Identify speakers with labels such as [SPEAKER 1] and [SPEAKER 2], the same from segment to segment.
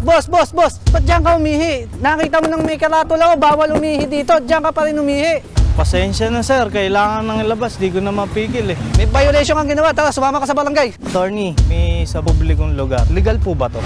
[SPEAKER 1] Boss, boss, boss, ba't diyan ka umihi? Nakita mo ng may karatula ko, bawal umihi dito, diyan ka pa rin umihi.
[SPEAKER 2] Pasensya na sir, kailangan nang ilabas, di ko na mapigil eh.
[SPEAKER 1] May violation kang ginawa, tara, sumama ka sa barangay.
[SPEAKER 2] Attorney, may sa publikong lugar. Legal po ba to?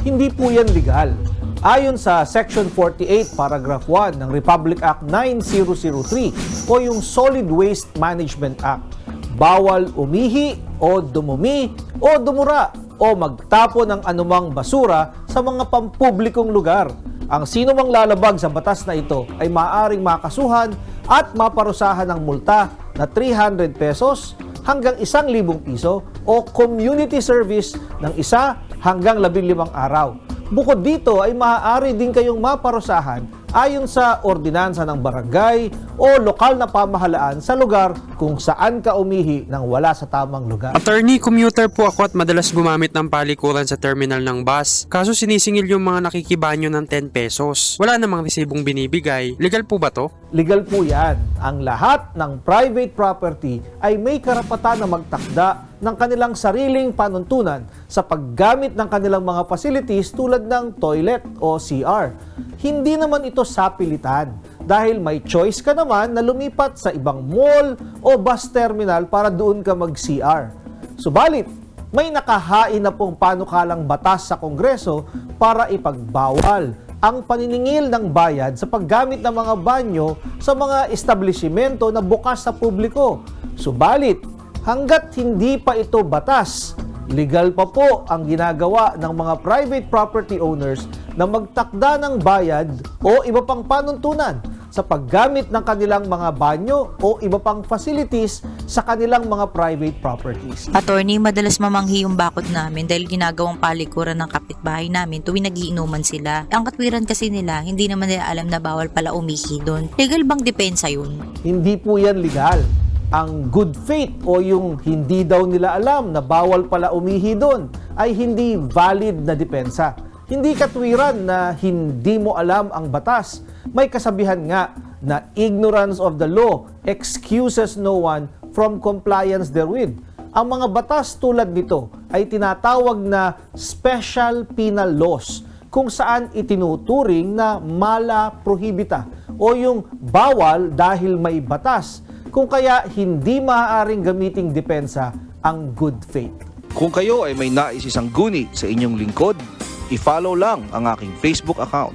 [SPEAKER 3] Hindi po yan legal. Ayon sa Section 48, Paragraph 1 ng Republic Act 9003 o yung Solid Waste Management Act, bawal umihi o dumumi o dumura o magtapo ng anumang basura sa mga pampublikong lugar. Ang sino mang lalabag sa batas na ito ay maaaring makasuhan at maparusahan ng multa na 300 pesos hanggang 1,000 piso o community service ng isa hanggang 15 araw. Bukod dito ay maaari din kayong maparusahan ayon sa ordinansa ng barangay o lokal na pamahalaan sa lugar kung saan ka umihi nang wala sa tamang lugar.
[SPEAKER 4] Attorney, commuter po ako at madalas gumamit ng palikuran sa terminal ng bus. Kaso sinisingil yung mga nakikibanyo ng 10 pesos. Wala namang resibong binibigay. Legal po ba to?
[SPEAKER 3] Legal po yan. Ang lahat ng private property ay may karapatan na magtakda ng kanilang sariling panuntunan sa paggamit ng kanilang mga facilities tulad ng toilet o CR. Hindi naman ito sapilitan dahil may choice ka naman na lumipat sa ibang mall o bus terminal para doon ka mag-CR. Subalit, may nakahain na pong panukalang batas sa Kongreso para ipagbawal ang paniningil ng bayad sa paggamit ng mga banyo sa mga establishmento na bukas sa publiko. Subalit, hanggat hindi pa ito batas, legal pa po ang ginagawa ng mga private property owners na magtakda ng bayad o iba pang panuntunan sa paggamit ng kanilang mga banyo o iba pang facilities sa kanilang mga private properties.
[SPEAKER 5] Attorney, madalas mamanghi yung bakod namin dahil ginagawang palikuran ng kapitbahay namin tuwing nagiinuman sila. Ang katwiran kasi nila, hindi naman nila alam na bawal pala umihi doon. Legal bang depensa yun?
[SPEAKER 3] Hindi po yan legal. Ang good faith o yung hindi daw nila alam na bawal pala umihi doon ay hindi valid na depensa. Hindi katwiran na hindi mo alam ang batas. May kasabihan nga na ignorance of the law excuses no one from compliance therewith. Ang mga batas tulad nito ay tinatawag na special penal laws kung saan itinuturing na mala prohibita o yung bawal dahil may batas kung kaya hindi maaaring gamiting depensa ang good faith.
[SPEAKER 6] Kung kayo ay may nais isang guni sa inyong lingkod, i-follow lang ang aking Facebook account.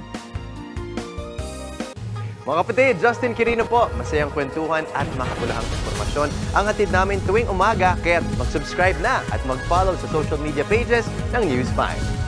[SPEAKER 7] Mga kapatid, Justin Quirino po. Masayang kwentuhan at makapulahang informasyon ang hatid namin tuwing umaga. Kaya mag-subscribe na at mag-follow sa social media pages ng News 5.